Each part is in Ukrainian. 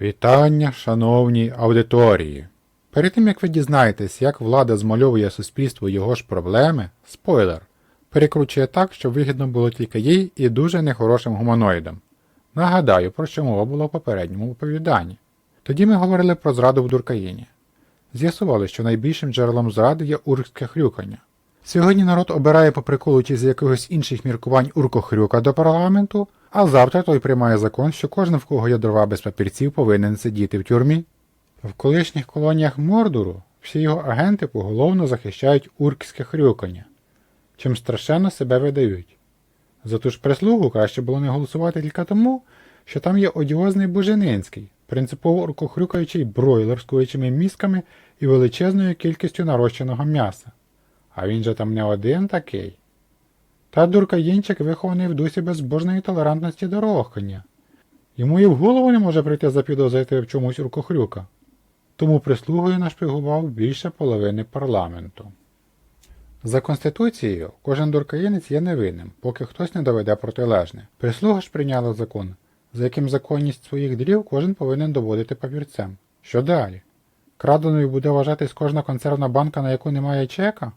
Вітання, шановній аудиторії. Перед тим як ви дізнаєтесь, як влада змальовує суспільству його ж проблеми, спойлер, перекручує так, щоб вигідно було тільки їй і дуже нехорошим гуманоїдам. Нагадаю, про що мова була в попередньому оповіданні. Тоді ми говорили про зраду в Дуркаїні. З'ясували, що найбільшим джерелом зради є уркське хрюкання. Сьогодні народ обирає по приколу чи з якихось інших міркувань уркохрюка до парламенту, а завтра той приймає закон, що кожен, в кого є дрова без папірців, повинен сидіти в тюрмі. В колишніх колоніях Мордору всі його агенти поголовно захищають уркське хрюкання, чим страшенно себе видають. За ту ж прислугу краще було не голосувати тільки тому, що там є одіозний Буженинський, принципово уркохрюкаючий бройлер з курячими мізками і величезною кількістю нарощеного м'яса. А він же там не один такий. Та дуркаїнчик вихований в дусі безбожної толерантності до рохання. Йому і в голову не може прийти запідозрити в чомусь уркохрюка. Тому прислугою нашпигував більше половини парламенту. За Конституцією, кожен дуркаїнець є невинним, поки хтось не доведе протилежне. Прислуга ж прийняла закон, за яким законність своїх дрів кожен повинен доводити папірцем. Що далі? Краденою буде вважатись кожна консервна банка, на яку немає чека?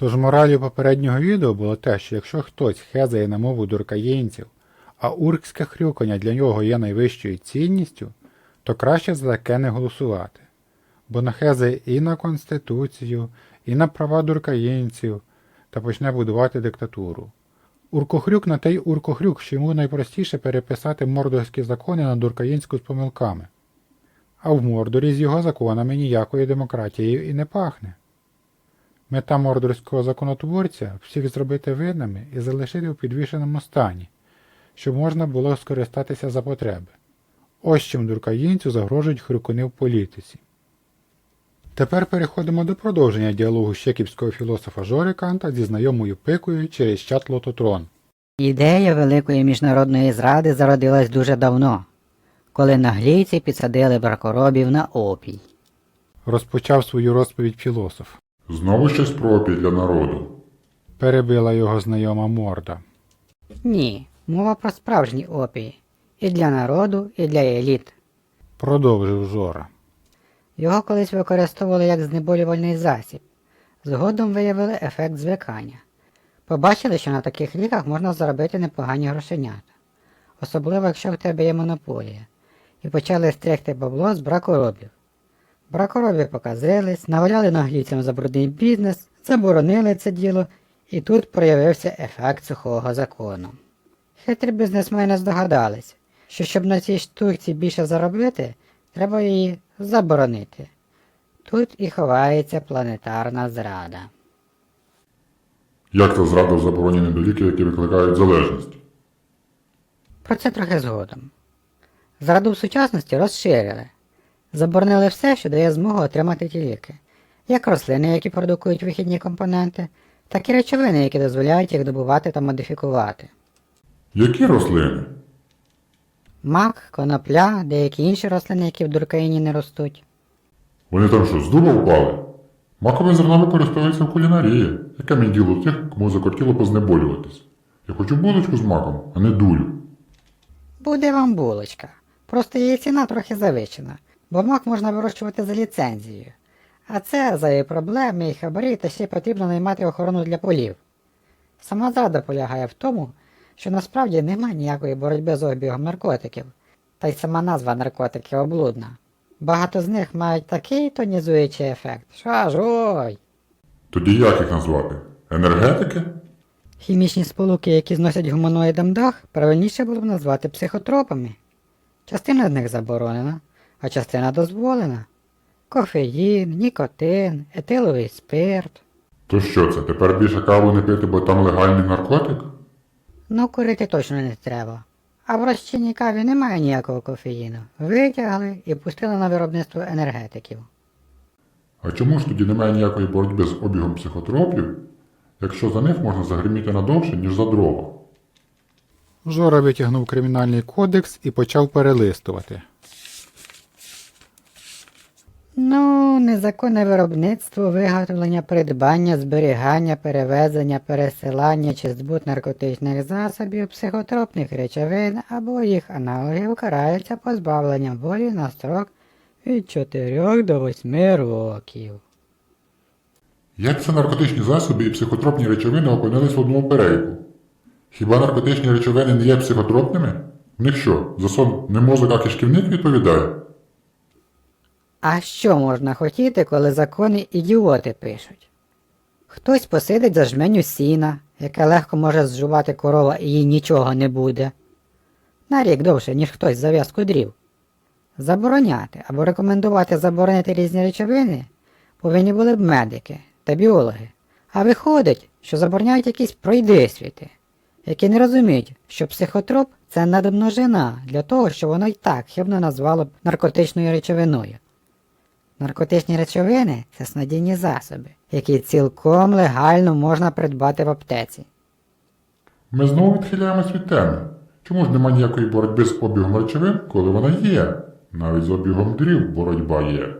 Тож моралью попереднього відео було те, що якщо хтось хезає на мову дуркаєнців, а уркське хрюкання для нього є найвищою цінністю, то краще за таке не голосувати. Бо нахезає і на Конституцію, і на права дуркаєнців та почне будувати диктатуру. Уркохрюк на те й уркохрюк, що йому найпростіше переписати мордорські закони на дуркаєнську з помилками. А в Мордорі з його законами ніякою демократією і не пахне. Мета мордорського законотворця всіх зробити винними і залишити в підвішеному стані, щоб можна було скористатися за потреби. Ось чим дуркаїнцю загрожують хрюкуни в політиці. Тепер переходимо до продовження діалогу щеківського філософа Жори Канта зі знайомою пикою через чат Лототрон. Ідея великої міжнародної зради зародилась дуже давно, коли наглійці підсадили бракоробів на опій. Розпочав свою розповідь філософ. Знову щось про опій для народу. Перебила його знайома морда. Ні, мова про справжній опій. І для народу, і для еліт. Продовжив Жора. Його колись використовували як знеболювальний засіб. Згодом виявили ефект звикання. Побачили, що на таких ліках можна заробити непогані грошенята. Особливо, якщо в тебе є монополія. І почали стригти бабло з бракоробів. Бракоробі показились, наваляли наглійцям за брудний бізнес, заборонили це діло, і тут проявився ефект сухого закону. Хитрі бізнесмени здогадались, що щоб на цій штуці більше заробити, треба її заборонити. Тут і ховається планетарна зрада. Як це зрада в забороні недоліки, які викликають залежність? Про це трохи згодом. Зраду в сучасності розширили. Заборонили все, що дає змогу отримати ті ліки, як рослини, які продукують вихідні компоненти, так і речовини, які дозволяють їх добувати та модифікувати. Які рослини? Мак, конопля, деякі інші рослини, які в дуркаїні не ростуть. Вони там що, з дуба впали? Макове зерно використовується в кулінарії. Яке мені діло тих, кому закортіло познеболюватись? Я хочу булочку з маком, а не дулю. Буде вам булочка. Просто її ціна трохи завищена, бо мак можна вирощувати за ліцензією. А це за її проблеми і хабарі, та ще й потрібно наймати охорону для полів. Сама зрада полягає в тому, що насправді немає ніякої боротьби з обігом наркотиків, та й сама назва наркотики облудна. Багато з них мають такий тонізуючий ефект, що аж ой. Тоді як їх назвати? Енергетики? Хімічні сполуки, які зносять гуманоїдам дах, правильніше було б назвати психотропами. Частина з них заборонена, а частина дозволена. Кофеїн, нікотин, етиловий спирт. То що це, тепер більше каву не пити, бо там легальний наркотик? Ну, курити точно не треба. А в розчинній каві немає ніякого кофеїну. Витягли і пустили на виробництво енергетиків. А чому ж тоді немає ніякої боротьби з обігом психотропів, якщо за них можна загриміти надовше, ніж за дрова? Жора витягнув кримінальний кодекс і почав перелистувати. Ну, незаконне виробництво, виготовлення, придбання, зберігання, перевезення, пересилання чи збут наркотичних засобів, психотропних речовин або їх аналогів карається позбавленням волі на строк від 4 до 8 років. Як це наркотичні засоби і психотропні речовини опинились в одному переліку? Хіба наркотичні речовини не є психотропними? В них що, за сон не мозок, а кишківник відповідає? А що можна хотіти, коли закони ідіоти пишуть? Хтось посидить за жменю сіна, яке легко може зжувати корова і їй нічого не буде. На рік довше, ніж хтось зав'язку дрів. Забороняти або рекомендувати заборонити різні речовини повинні були б медики та біологи. А виходить, що забороняють якісь пройдисвіти, які не розуміють, що психотроп це надмножина для того, що воно й так хибно назвало б наркотичною речовиною. Наркотичні речовини це снадійні засоби, які цілком легально можна придбати в аптеці. Ми знову відхиляємось від теми. Чому ж нема ніякої боротьби з обігом речовин, коли вона є? Навіть з обігом дрів боротьба є.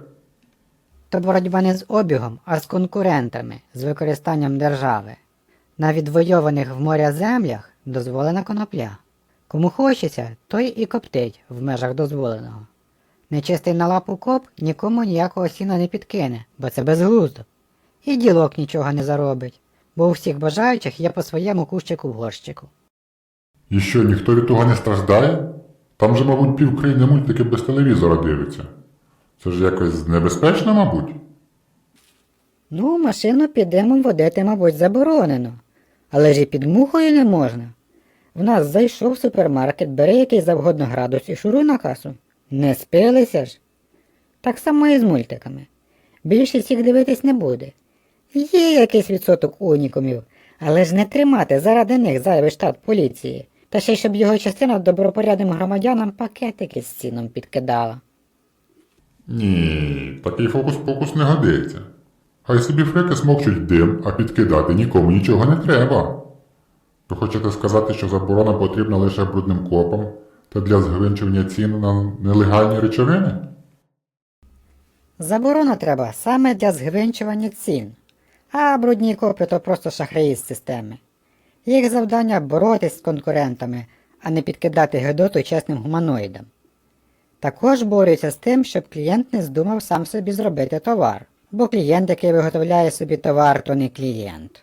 То боротьба не з обігом, а з конкурентами, з використанням держави. На відвойованих в моря землях дозволена конопля. Кому хочеться, той і коптить в межах дозволеного. Нечистий на лапу коп нікому ніякого сіна не підкине, бо це безглуздо. І ділок нічого не заробить, бо у всіх бажаючих є по своєму кущику в горщику. І що, ніхто від того не страждає? Там же, мабуть, пів країни мультики без телевізора дивиться. Це ж якось небезпечно, мабуть. Ну, машину під димом водити, мабуть, заборонено. Але ж і під мухою не можна. В нас зайшов супермаркет, бери який завгодно градус і шуруй на касу. Не спилися ж. Так само і з мультиками. Більшість їх дивитись не буде. Є якийсь відсоток унікумів, але ж не тримати заради них зайвий штат поліції, та ще й щоб його частина добропорядним громадянам пакетики з ціном підкидала. Ні, такий фокус-покус не годиться. Хай собі фрики смокчуть дим, а підкидати нікому нічого не треба. Ви хочете сказати, що заборона потрібна лише брудним копам та для згвинчування цін на нелегальні речовини? Заборону треба саме для згвинчування цін, а брудні копи то просто шахраї з системи. Їх завдання боротись з конкурентами, а не підкидати гидоту чесним гуманоїдам. Також борються з тим, щоб клієнт не здумав сам собі зробити товар, бо клієнт, який виготовляє собі товар, то не клієнт.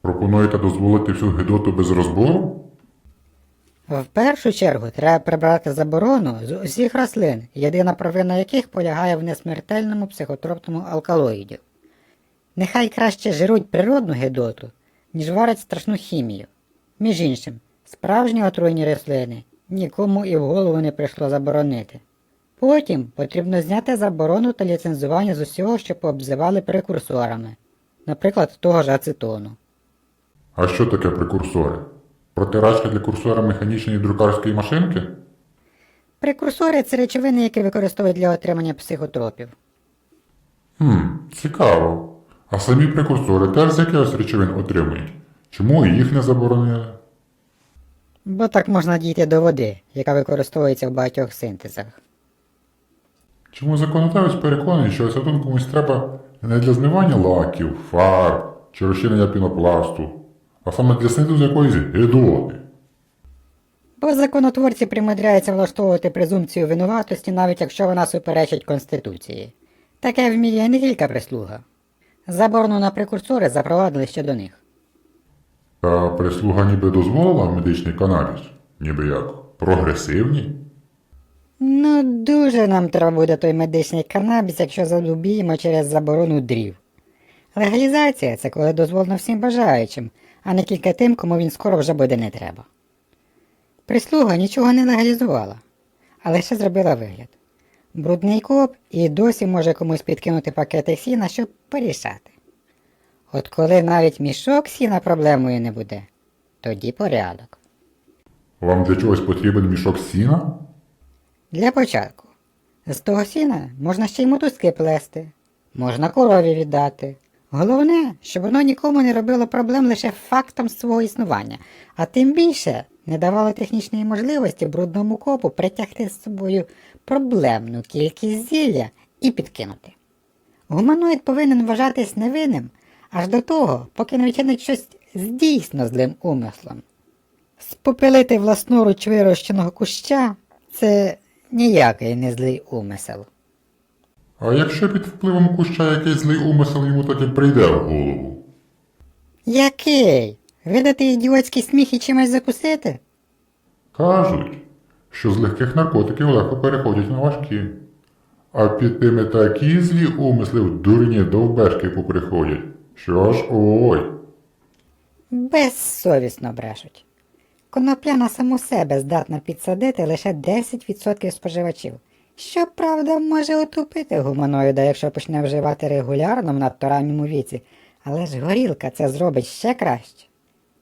Пропонуєте дозволити всю гидоту без розбору? В першу чергу треба прибрати заборону з усіх рослин, єдина провина яких полягає в несмертельному психотропному алкалоїді. Нехай краще жируть природну гидоту, ніж варять страшну хімію. Між іншим, справжні отруйні рослини нікому і в голову не прийшло заборонити. Потім потрібно зняти заборону та ліцензування з усього, що пообзивали прекурсорами, наприклад, того ж ацетону. А що таке прекурсори? Протирачка для курсора механічної друкарської машинки? Прекурсори це речовини, які використовують для отримання психотропів. Хм, цікаво. А самі прекурсори теж з якихось речовин отримують? Чому їх не заборонили? Бо так можна дійти до води, яка використовується в багатьох синтезах. Чому законодавець переконаний, що ацетон комусь треба не для змивання лаків, фарб чи розчинення пінопласту, а саме для синтезу якоїсь гидоти? Бо законотворці примудряються влаштовувати презумпцію винуватості, навіть якщо вона суперечить Конституції. Таке вміє не тільки прислуга. Заборону на прекурсори запровадили ще до них. Та прислуга ніби дозволила медичний канабіс, ніби як прогресивні? Ну, дуже нам треба буде той медичний канабіс, якщо задубіємо через заборону дрів. Легалізація це коли дозволено всім бажаючим, а не тільки тим, кому він скоро вже буде не треба. Прислуга нічого не легалізувала, а лише зробила вигляд. Брудний коп і досі може комусь підкинути пакети сіна, щоб порішати. От коли навіть мішок сіна проблемою не буде, тоді порядок. Вам для чогось потрібен мішок сіна? Для початку. З того сіна можна ще й мотузки плести, можна корові віддати. Головне, щоб воно нікому не робило проблем лише фактом свого існування, а тим більше не давало технічної можливості брудному копу притягти з собою проблемну кількість зілля і підкинути. Гуманоїд повинен вважатись невинним аж до того, поки не вчинить щось з дійсно злим умислом. Спопилити власноруч вирощеного куща це ніякий не злий умисел. А якщо під впливом куща якийсь злий умисел йому таки прийде в голову? Який? Видати ідіотський сміх і чимось закусити? Кажуть, що з легких наркотиків легко переходять на важкі. А під тими такі злі умисли в дурні довбешки поприходять. Що ж ой. Безсовісно брешуть. Конопля на саму себе здатна підсадити лише 10% споживачів. Щоправда, може отупити гуманоїда, якщо почне вживати регулярно в надто ранньому віці, але ж горілка це зробить ще краще.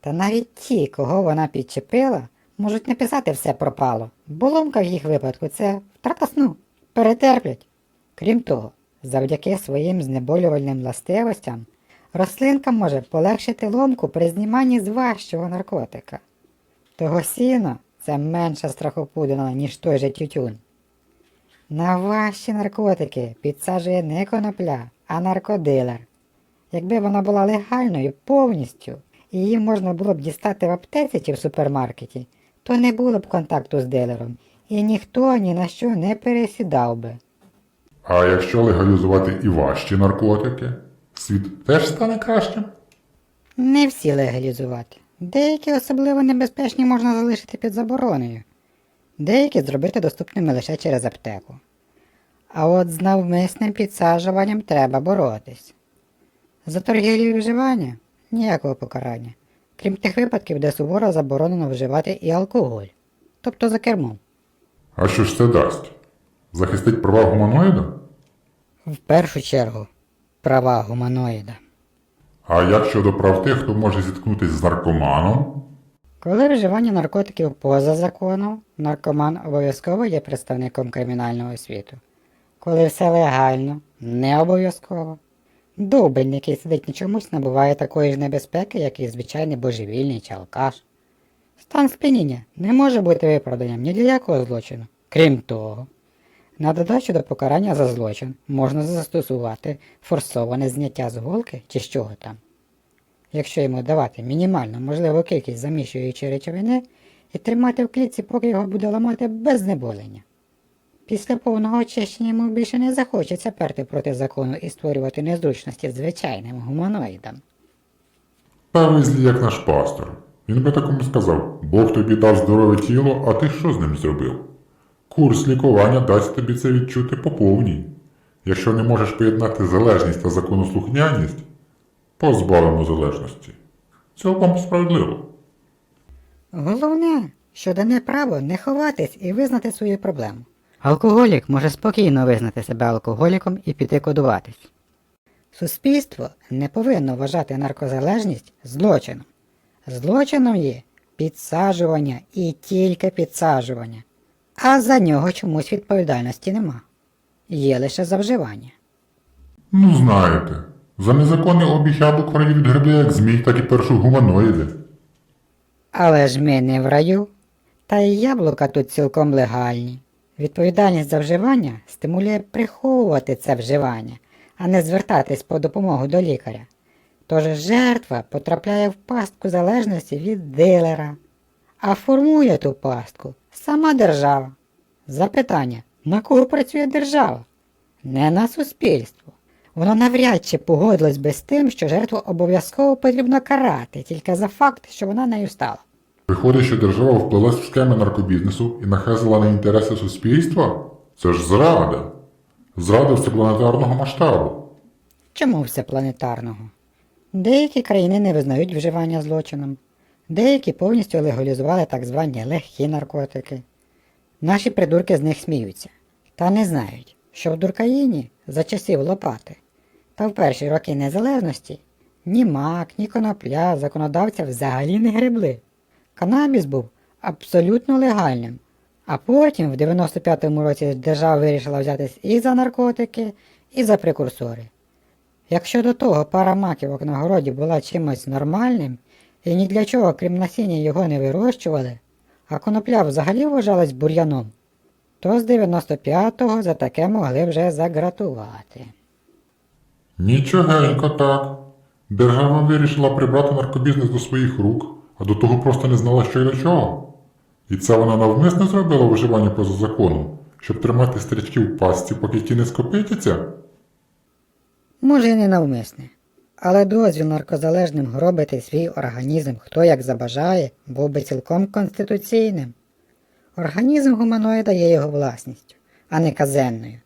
Та навіть ті, кого вона підчепила, можуть не писати все пропало. Боломка в їх випадку це втрата сну, перетерплять. Крім того, завдяки своїм знеболювальним властивостям рослинка може полегшити ломку при зніманні з важчого наркотика. Того сіно це менша страхопудина, ніж той же тютюн. На важчі наркотики підсаджує не конопля, а наркодилер. Якби вона була легальною повністю, і її можна було б дістати в аптеці чи в супермаркеті, то не було б контакту з дилером, і ніхто ні на що не пересідав би. А якщо легалізувати і важчі наркотики, світ теж стане кращим? Не всі легалізувати. Деякі особливо небезпечні можна залишити під забороною, деякі зробити доступними лише через аптеку. А от з навмисним підсаджуванням треба боротись. За торгівлю і вживання ніякого покарання, крім тих випадків, де суворо заборонено вживати і алкоголь, тобто за кермом. А що ж це дасть? Захистить права гуманоїда? В першу чергу права гуманоїда. А як щодо прав тих, хто може зіткнутися з наркоманом? Коли вживання наркотиків поза законом, наркоман обов'язково є представником кримінального світу. Коли все легально, не обов'язково. Довбень, який сидить на чомусь, набуває такої ж небезпеки, як і звичайний божевільний чи алкаш. Стан сп'яніння не може бути виправданням ні для якого злочину. Крім того, на додачу до покарання за злочин можна застосувати форсоване зняття з голки чи з чого там якщо йому давати мінімальну можливу кількість заміщуючої речовини і тримати в клітці, поки його буде ламати без знеболення. Після повного очищення йому більше не захочеться перти проти закону і створювати незручності звичайним гуманоїдам. Певний як наш пастор. Він би такому сказав: Бог тобі дав здорове тіло, а ти що з ним зробив? Курс лікування дасть тобі це відчути по повній. Якщо не можеш поєднати залежність та законослухняність, позбавимо залежності. Цілком справедливо. Головне, що дане право не ховатись і визнати свою проблему. Алкоголік може спокійно визнати себе алкоголіком і піти кодуватись. Суспільство не повинно вважати наркозалежність злочином. Злочином є підсаджування і тільки підсаджування, а за нього чомусь відповідальності нема. Є лише за вживання. Ну, знаєте, за незаконний обіг яблук в відгребли як змій, так і першу гуманоїди. Але ж ми не в раю. Та й яблука тут цілком легальні. Відповідальність за вживання стимулює приховувати це вживання, а не звертатись по допомогу до лікаря. Тож жертва потрапляє в пастку залежності від дилера, а формує ту пастку сама держава. Запитання, на кого працює держава? Не на суспільство. Воно навряд чи погодилось би з тим, що жертву обов'язково потрібно карати тільки за факт, що вона нею стала. Виходить, що держава вплилась в схеми наркобізнесу і нахезила на інтереси суспільства? Це ж зрада. Зрада всепланетарного масштабу. Чому всепланетарного? Деякі країни не визнають вживання злочином, деякі повністю легалізували так звані легкі наркотики. Наші придурки з них сміються, та не знають, що в Дуркаїні за часів Лопати та в перші роки незалежності ні мак, ні конопля законодавця взагалі не гребли. Канабіс був абсолютно легальним. А потім, в 95-му році, держава вирішила взятись і за наркотики, і за прекурсори. Якщо до того пара маківок на городі була чимось нормальним, і ні для чого, крім насіння, його не вирощували, а конопля взагалі вважалась бур'яном, то з 95-го за таке могли вже загратувати. Нічогенько так. Держава вирішила прибрати наркобізнес до своїх рук, а до того просто не знала, що й до чого. І це вона навмисно зробила виживання поза законом, щоб тримати стрічків в пастці, поки ті не скопитяться? Може, і не навмисне. Але дозвіл наркозалежним гробити свій організм хто як забажає, був би цілком конституційним. Організм гуманоїда є його власністю, а не казенною.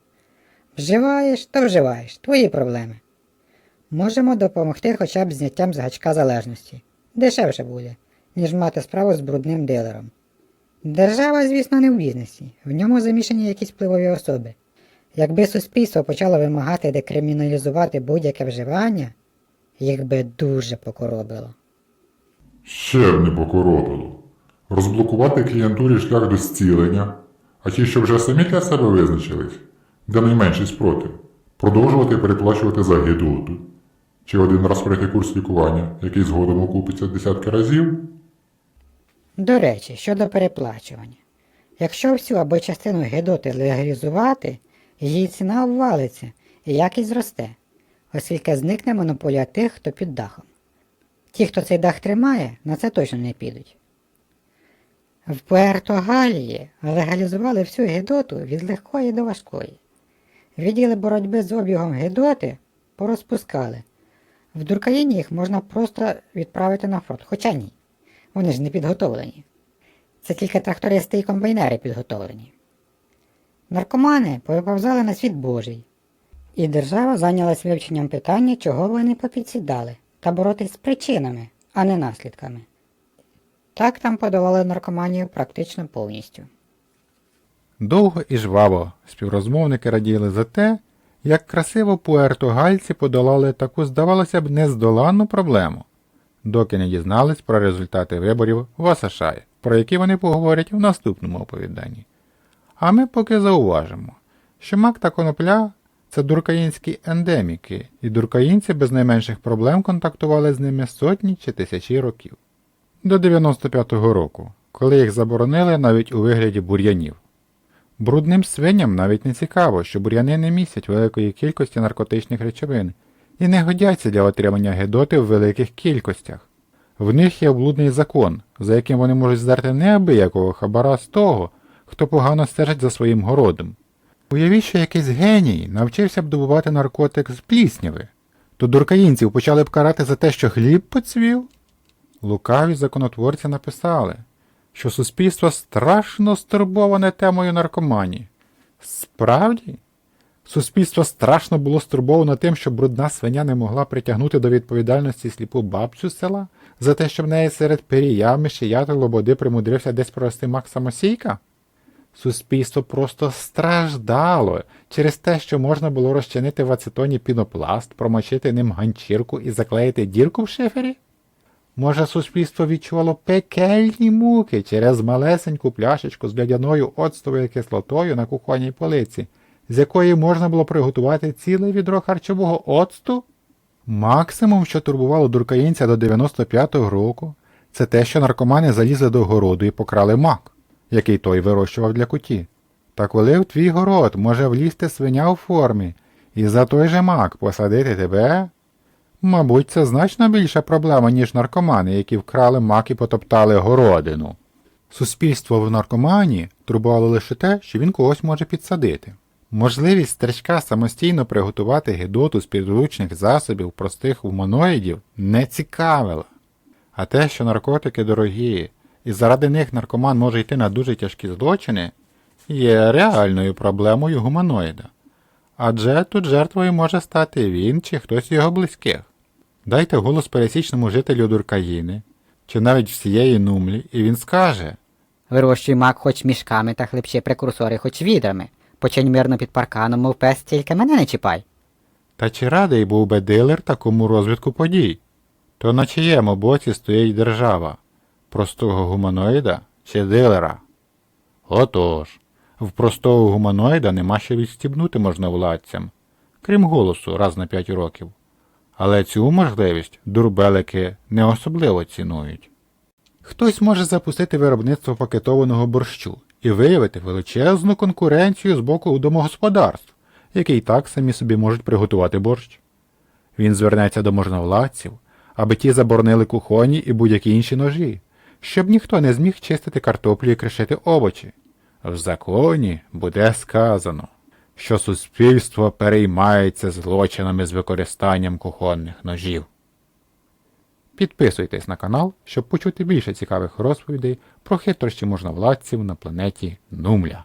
Вживаєш, то вживаєш, твої проблеми. Можемо допомогти хоча б зняттям з гачка залежності. Дешевше буде, ніж мати справу з брудним дилером. Держава, звісно, не в бізнесі, в ньому замішані якісь впливові особи. Якби суспільство почало вимагати декриміналізувати будь-яке вживання, їх би дуже покоробило. Ще б не покоробило. Розблокувати клієнтурі шлях до зцілення, а ті, що вже самі для себе визначились, де найменший спротив, продовжувати переплачувати за гидоту. Чи один раз пройти курс лікування, який згодом окупиться десятки разів? До речі, щодо переплачування. Якщо всю або частину гидоти легалізувати, її ціна обвалиться і якість зросте, оскільки зникне монополія тих, хто під дахом. Ті, хто цей дах тримає, на це точно не підуть. В Пуерто-Галії легалізували всю гидоту від легкої до важкої. Відділи боротьби з обігом гидоти порозпускали. В Дуркаїні їх можна просто відправити на фронт, хоча ні. Вони ж не підготовлені. Це тільки трактористи і комбайнери підготовлені. Наркомани повиповзали на світ Божий, і держава зайнялась вивченням питання, чого вони попідсідали, та боротись з причинами, а не наслідками. Так там подавали наркоманію практично повністю. Довго і жваво співрозмовники раділи за те, як красиво пуертогальці подолали таку, здавалося б, нездоланну проблему, доки не дізнались про результати виборів в Асашаї, про які вони поговорять в наступному оповіданні. А ми поки зауважимо, що мак та конопля це дуркаїнські ендеміки, і дуркаїнці без найменших проблем контактували з ними сотні чи тисячі років. До 95-го року, коли їх заборонили навіть у вигляді бур'янів. Брудним свиням навіть не цікаво, що бур'яни не містять великої кількості наркотичних речовин і не годяться для отримання гедоти в великих кількостях. В них є облудний закон, за яким вони можуть здерти неабиякого хабара з того, хто погано стежить за своїм городом. Уявіть, що якийсь геній навчився б добувати наркотик з плісняви, то дуркаїнців почали б карати за те, що хліб поцвів. Лукаві законотворці написали, що суспільство страшно стурбоване темою наркоманії. Справді? Суспільство страшно було стурбовано тим, що брудна свиня не могла притягнути до відповідальності сліпу бабцю села за те, що в неї серед пирія, мишіят і лободи примудрився десь провести мак самосійка? Суспільство просто страждало через те, що можна було розчинити в ацетоні пінопласт, промочити ним ганчірку і заклеїти дірку в шифері? Може, суспільство відчувало пекельні муки через малесеньку пляшечку з лядяною оцтовою кислотою на кухонній полиці, з якої можна було приготувати ціле відро харчового оцту? Максимум, що турбувало дуркаїнця до 95-го року, це те, що наркомани залізли до городу і покрали мак, який той вирощував для куті. Та коли в твій город може влізти свиня у формі і за той же мак посадити тебе, Мабуть, це значно більша проблема, ніж наркомани, які вкрали мак і потоптали городину. Суспільство в наркомані турбувало лише те, що він когось може підсадити. Можливість старичка самостійно приготувати гидоту з підручних засобів простих гуманоїдів не цікавила. А те, що наркотики дорогі, і заради них наркоман може йти на дуже тяжкі злочини, є реальною проблемою гуманоїда. Адже тут жертвою може стати він чи хтось його близьких. Дайте голос пересічному жителю Дуркаїни, чи навіть всієї нумлі, і він скаже Вирощуй мак хоч мішками та хлебчи прекурсори, хоч відрами. Почень мирно під парканом, мов пес, тільки мене не чіпай. Та чи радий був би дилер такому розвитку подій? То на чиєму боці стоїть держава? Простого гуманоїда чи дилера? Отож, в простого гуманоїда нема що відстібнути можновладцям, крім голосу раз на п'ять років. Але цю можливість дурбелики не особливо цінують. Хтось може запустити виробництво пакетованого борщу і виявити величезну конкуренцію з боку домогосподарств, які й так самі собі можуть приготувати борщ. Він звернеться до можновладців, аби ті заборонили кухоні і будь-які інші ножі, щоб ніхто не зміг чистити картоплю і кришити овочі. В законі буде сказано, що суспільство переймається злочинами з використанням кухонних ножів. Підписуйтесь на канал, щоб почути більше цікавих розповідей про хитрощі можновладців на планеті Нумля.